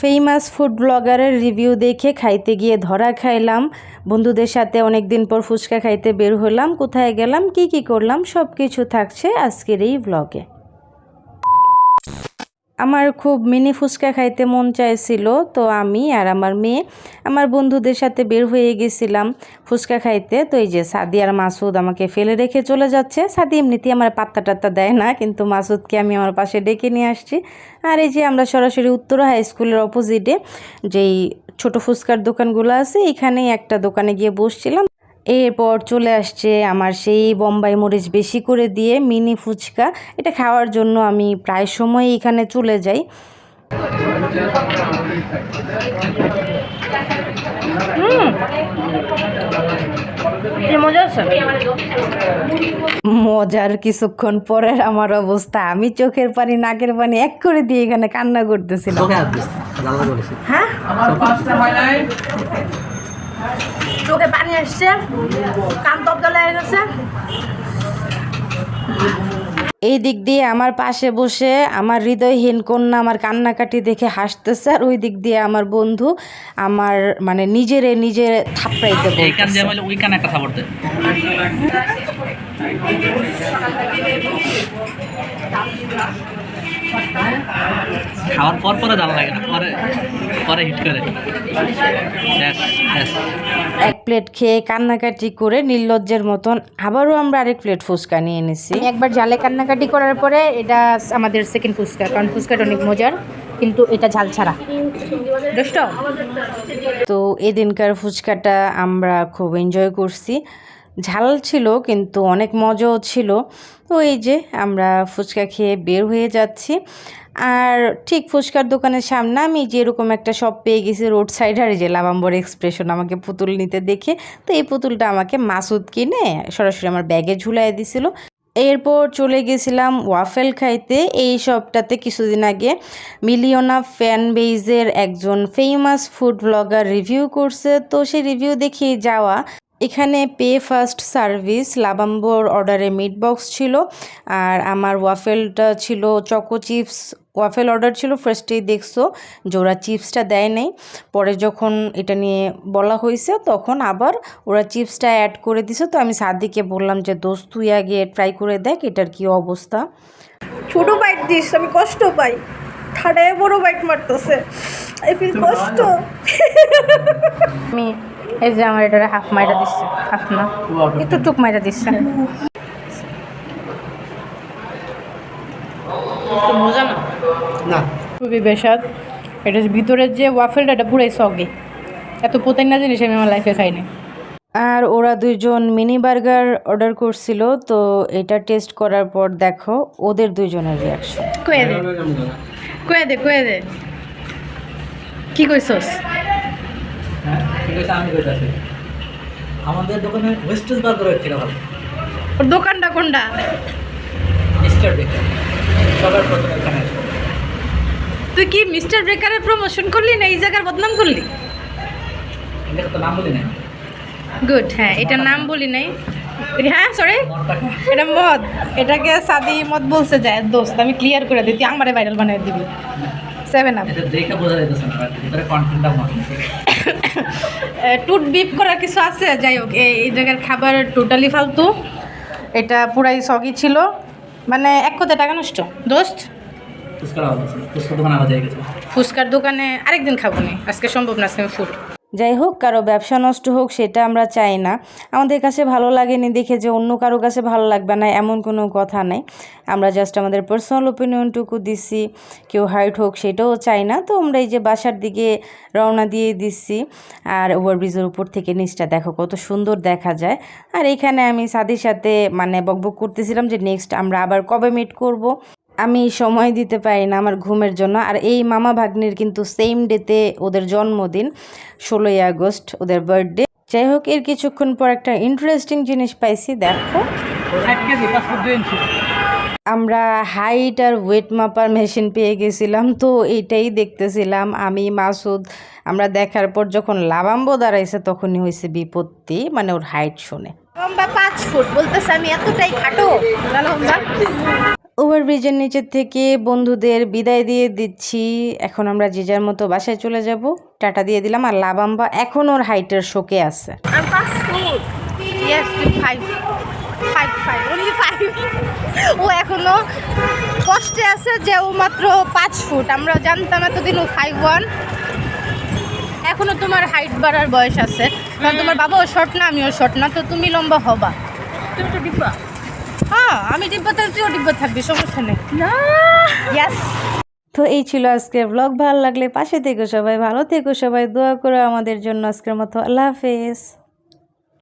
Famous food ব্লগারের review দেখে খাইতে গিয়ে ধরা খাইলাম। বন্ধুদের সাথে অনেক দিন পর ফুচকা খাইতে বের হলাম। কোথায় গেলাম, কি কি করলাম সব কিছু থাকছে আজকের এই ব্লগে আমার খুব মিনি ফুচকা খাইতে মন চাইছিল, তো আমি আর আমার মেয়ে, আমার বন্ধুদের সাথে বের হয়ে গেছিলাম ফুচকা খাইতে। তো এই যে সাদি আর মাসুদ আমাকে ফেলে রেখে চলে যাচ্ছে। সাদি এমনিতেই আমার পাত্তা টাত্তা দেয় না, কিন্তু মাসুদকে আমি আমার পাশে ডেকে নিয়ে আসছি। আর এই যে আমরা সরাসরি উত্তরা হাই স্কুলের অপোজিটে যেই ছোট ফুচকার দোকানগুলো আছে, এখানেই একটা দোকানে গিয়ে বসছিলাম। এরপর চলে আসছে আমার সেই বোম্বাই মরিচ বেশি করে দিয়ে মিনি ফুচকা। এটা খাওয়ার জন্য আমি প্রায় সময় এখানে চলে যাই। মজার কিছুক্ষণ পরের আমার অবস্থা। আমি চোখের পানি নাকের পানি এক করে দিয়ে এখানে কান্না করতেছিলাম। হ্যাঁ? চোখে পানি আসছে কান তপ জ্বলে গেছে। এই দিক দিয়ে আমার পাশে বসে আমার হৃদয়হীন কন্যা আমার কান্নাকাটি দেখে হাসতেছে আর ওই দিক দিয়ে আমার বন্ধু আমার মানে নিজেরে নিজের থাপড়াইতে বলতেছে। খাওয়ার পর পরে জানা লাগে না পরে পরে হিট করে. এক প্লেট খেয়ে কান্নাকাটি করে নির্লজ্জের মতন আবারও আমরা আরেক প্লেট ফুচকা নিয়ে এনেছি। একবার জালে কান্নাকাটি করার পরে এটা আমাদের সেকেন্ড ফুচকা কারণ ফুচকাটা অনেক মজার কিন্তু এটা ঝাল ছাড়া। দোষ্ট? তো এদিনকার ফুচকাটা আমরা খুব এনজয় করছি। ঝাল ছিল কিন্তু অনেক মজাও ছিল। তো এই যে আমরা ফুচকা খেয়ে বের হয়ে যাচ্ছি। আর ঠিক ফুচকার দোকানের সামনে আমি যেরকম একটা শপ পেয়ে গেছি রোড সাইড আর যে লাভাম্বর এক্সপ্রেশন আমাকে পুতুল নিতে দেখে, তো এই পুতুলটা আমাকে মাসুদ কিনে সরাসরি আমার ব্যাগে ঝুলাই দিছিল। এরপর চলে গেছিলাম ওয়াফেল খাইতে। এই শপটাতে কিছুদিন আগে মিলিয়না ফ্যান বেইজের একজন ফেমাস ফুড ব্লগার রিভিউ করছে। তো সেই রিভিউ দেখে যাওয়া এখানে পে ফার্স্ট সার্ভিস লাবাম্বর অর্ডারে মিট বক্স ছিল আর আমার ওয়াফেলটা ছিল চকো চিপস ওয়াফেল অর্ডার ছিল ফার্স্টেই দেখছ যে ওরা চিপসটা দেয় নাই। পরে যখন এটা নিয়ে বলা হয়েছে তখন আবার ওরা চিপসটা অ্যাড করে দিছে। তো আমি সাদিকে বললাম যে দোস্ত তুই আগে ট্রাই করে দেখ এটার কি অবস্থা? ছোট বাইট দিস আমি কষ্ট পাই। ঠাডায় বড় বাইট মারতেছে। আই ফিল কষ্ট। আমি এই যে আমার এটা হাফ মাইরা দিচ্ছে হাফ না। একটু টুক মাইরা দিচ্ছে না? না। খুবই বেসাদ। এটা ভিতরের যে ওয়াফেলটা এটা পুরাই সগে এত পোতাইনা জিনিস আমি আমার লাইফে খাইনি। আর ওরা দুইজন মিনি বার্গার অর্ডার করছিল তো এটা টেস্ট করার পর দেখো ওদের দুইজনের রিয়াকশন কয়ে দে। কয়ে দে কয়ে দে। কি কইছস? আছে আমি কইতাছি আমাদের দোকানে ওয়েস্টেজ বার্গার থেকে ভালো। ওর দোকানটা কোনটা? মিস্টার বেকার সবার প্রথমে এখানে তুই কি মিস্টার বেকারের প্রমোশন করলি না এই জায়গার বদনাম করলি? এটা তো নাম বলি না গুড হ্যাঁ এটার নাম বলি নাই। হ্যাঁ সরি এটা মদ। এটাকে সাদি মদ বলছে যায় দোস্ত আমি ক্লিয়ার করে দিই তুই আমারে ভাইরাল বানিয়ে দিবি। সেভেন আপ এটা দেখে বোঝা যাইতেছে না ভিতরে কন্টেন্টটা টুট বিপ করার কিছু আছে? যাই হোক এই- জায়গার খাবার টোটালি ফালতু। এটা পুরাই সগি ছিল। মানে এক কোথায় টাকা নষ্ট। দোস্ত? ফুচকার দোকানে আরেকদিন খাব নি। আজকে সম্ভব না আজকে ফুড। যাই হোক, কারও ব্যবসা নষ্ট হোক, সেটা আমরা চাই না। আমাদের কাছে ভালো লাগেনি দেখে যে অন্য কারও কাছে ভালো লাগবে না, এমন কোনো কথা নেই। আমরা জাস্ট আমাদের পার্সোনাল ওপিনিয়নটুকু দিচ্ছি কেউ হাইট হোক সেটাও চাই না। তো আমরা এই যে বাসার দিকে রওনা দিয়ে দিচ্ছি আর ওভারব্রিজের উপর থেকে নিচটা দেখো কত সুন্দর দেখা যায়। আর এখানে আমি সাদির সাথে মানে বকবক করতেছিলাম যে নেক্সট আমরা আবার কবে মিট করব। আমি সময় দিতে পারি না আমার ঘুমের জন্য। আর এই মামা ভাগ্নির কিন্তু সেম ডেতে ওদের জন্মদিন ষোলোই আগস্ট ওদের বার্থডে যাই হোক এর কিছুক্ষণ পর একটা ইন্টারেস্টিং জিনিস পাইছি দেখো। আমরা হাইট আর ওয়েট মাপার মেশিন পেয়ে গেছিলাম তো এইটাই দেখতেছিলাম। আমি মাসুদ আমরা দেখার পর যখন লাভাম্ব দাঁড়াইছে তখনই হয়েছে বিপত্তি মানে ওর হাইট শুনে। লম্বা পাঁচ ফুট বলতেছে আমি এতটাই খাটো। লম্বা ওভারব্রিজের নিচের থেকে বন্ধুদের বিদায় দিয়ে দিচ্ছি। এখন আমরা যে যার মতো বাসায় চলে যাব। টাটা দিয়ে দিলাম আর লাবাম্বা এখন ওর হাইটের শোকে আছে। ও এখনও কষ্টে আছে যে ও মাত্র পাঁচ ফুট আমরা জানতাম এতদিন ও ফাইভ ওয়ান এখনও তোমার হাইট বাড়ার বয়স আছে। কারণ তোমার বাবাও শর্ট না আমিও শর্ট না। তো তুমি লম্বা হবা। তুমি তো ডিব্বা হ্যাঁ আমি ডিব্বা থাকলে তুইও ডিব্বা থাকবি সমস্যা নেই। না। ইয়াস তো এই ছিল আজকের ব্লগ ভালো লাগলে পাশে থেকো সবাই ভালো থেকো সবাই দোয়া করো আমাদের জন্য আজকের মতো। আল্লাহ হাফেজ।